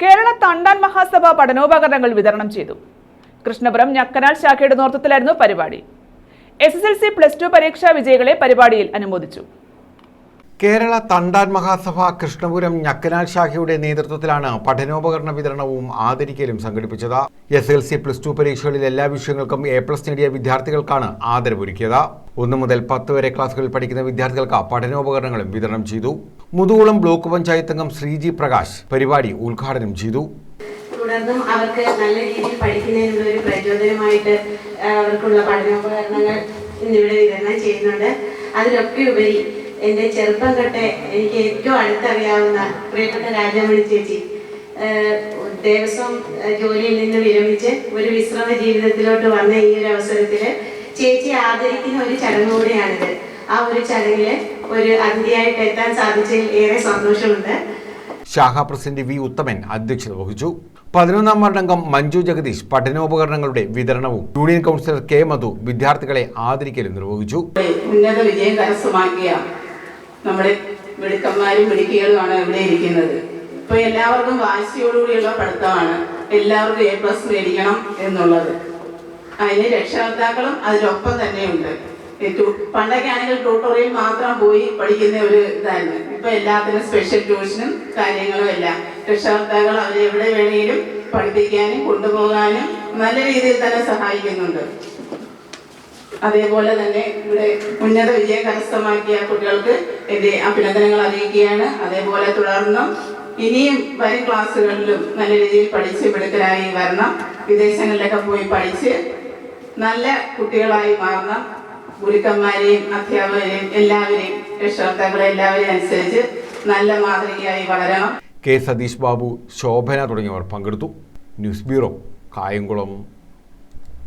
കേരള തണ്ടാൻ മഹാസഭ പഠനോപകരണങ്ങൾ വിതരണം ചെയ്തു. കൃഷ്ണപുരം ഞക്കനാൽ ശാഖയുടെ നേതൃത്വത്തിലായിരുന്നു പരിപാടി. S S L C plus two പരീക്ഷാ വിജയികളെ പരിപാടിയിൽ അനുമോദിച്ചു. കേരള തണ്ടാൻ മഹാസഭ കൃഷ്ണപുരം ഞക്കനാൽ ശാഖയുടെ നേതൃത്വത്തിലാണ് പഠനോപകരണ വിതരണവും ആദരിക്കലും സംഘടിപ്പിച്ചത്. S L C plus two പരീക്ഷകളിൽ എല്ലാ വിഷയങ്ങൾക്കും എ പ്ലസ് നേടിയ വിദ്യാർത്ഥികൾക്കാണ് ആദരവൊരുക്കിയത്. ഒന്ന് മുതൽ പത്ത് വരെ ക്ലാസ്സുകളിൽ പഠിക്കുന്ന വിദ്യാർത്ഥികൾക്ക് പഠനോപകരണങ്ങളും വിതരണം ചെയ്തു. മുതുകുളം ബ്ലോക്ക് പഞ്ചായത്ത് അംഗം ശ്രീജി പ്രകാശ് പരിപാടി ഉദ്ഘാടനം ചെയ്തു. തുടർന്നും അവർക്ക് നല്ല രീതിയിൽ പഠിക്കുന്നതിനുള്ള ഒരു പ്രചോദനമായിട്ട് അവർക്കുള്ള പഠനോപകരണങ്ങൾ ഇന്നിവിടെ വിതരണം ചെയ്യുന്നുണ്ട്. അതിലൊക്കെ ഉപരി എന്റെ ചെറുപ്പം തൊട്ടേ എനിക്ക് ഏറ്റവും അടുത്തറിയാവുന്ന പ്രിയപ്പെട്ട രാജാമണി ചേച്ചി ദേവസ്വം ജോലിയിൽ നിന്ന് വിരമിച്ച് ഒരു വിശ്രമ ജീവിതത്തിലോട്ട് വന്ന ഈ ഒരു അവസരത്തിൽ ചേച്ചി ആദരിക്കുന്ന ഒരു ചടങ്ങ് കൂടിയാണിത് ആ ഒരു ചടങ്ങിൽ ഒരു അതിഥിയായിട്ട് എത്താൻ സാധിച്ചതിൽ ഏറെ സന്തോഷമുണ്ട്. ശാഖാ പ്രസിഡന്റ് വി ഉത്തമൻ അധ്യക്ഷത വഹിച്ചു. പതിനൊന്നാം വാർഡംഗം മഞ്ജു ജഗദീഷ് പഠനോപകരണങ്ങളുടെ വിതരണവും യൂണിയൻ കൗൺസിലർ കെ മധു വിദ്യാർത്ഥികളെ ആദരിക്കലും നിർവഹിച്ചു. ഉന്നത വിജയം കരസ്ഥമാക്കിയ നമ്മുടെ മിടുക്കന്മാരും മിടുക്കികളുമാണ് ഇവിടെ ഇരിക്കുന്നത്. ഇപ്പൊ എല്ലാവർക്കും വാശിയോടുകൂടിയുള്ള പഠിത്തമാണ്. എല്ലാവർക്കും എ പ്ലസ് മേടിക്കണം എന്നുള്ളത്. അതിന് രക്ഷകർത്താക്കളും അതിനൊപ്പം തന്നെയുണ്ട്. പണ്ടൊക്കെ ആണെങ്കിൽ ട്യൂട്ടോറിയൽ മാത്രം പോയി പഠിക്കുന്ന ഒരു ഇതായിരുന്നു. ഇപ്പൊ എല്ലാത്തിനും സ്പെഷ്യൽ ട്യൂഷനും കാര്യങ്ങളും എല്ലാം. രക്ഷകർത്താക്കൾ അവരെ എവിടെ വേണമെങ്കിലും പഠിപ്പിക്കാനും കൊണ്ടുപോകാനും നല്ല രീതിയിൽ തന്നെ സഹായിക്കുന്നുണ്ട്. അതേപോലെ തന്നെ ഇവിടെ ഉന്നത വിജയം കരസ്ഥമാക്കിയ കുട്ടികൾക്ക് എന്റെ അഭിനന്ദനങ്ങൾ അറിയിക്കുകയാണ്. അതേപോലെ തുടർന്നും ഇനിയും വരും ക്ലാസ്സുകളിലും നല്ല രീതിയിൽ പഠിച്ച് മിടുക്കരായി വരണം. വിദേശങ്ങളിലൊക്കെ പോയി പഠിച്ച് നല്ല കുട്ടികളായി മാറണം ഗുരുക്കന്മാരെയും അധ്യാപകരെയും എല്ലാവരെയും രക്ഷകർത്താക്കളെ എല്ലാവരെയും അനുസരിച്ച് നല്ല മാതൃകയായി വളരണം. കെ സതീഷ് ബാബു ശോഭന തുടങ്ങിയവർ പങ്കെടുത്തു. News bureau Kayamkulam.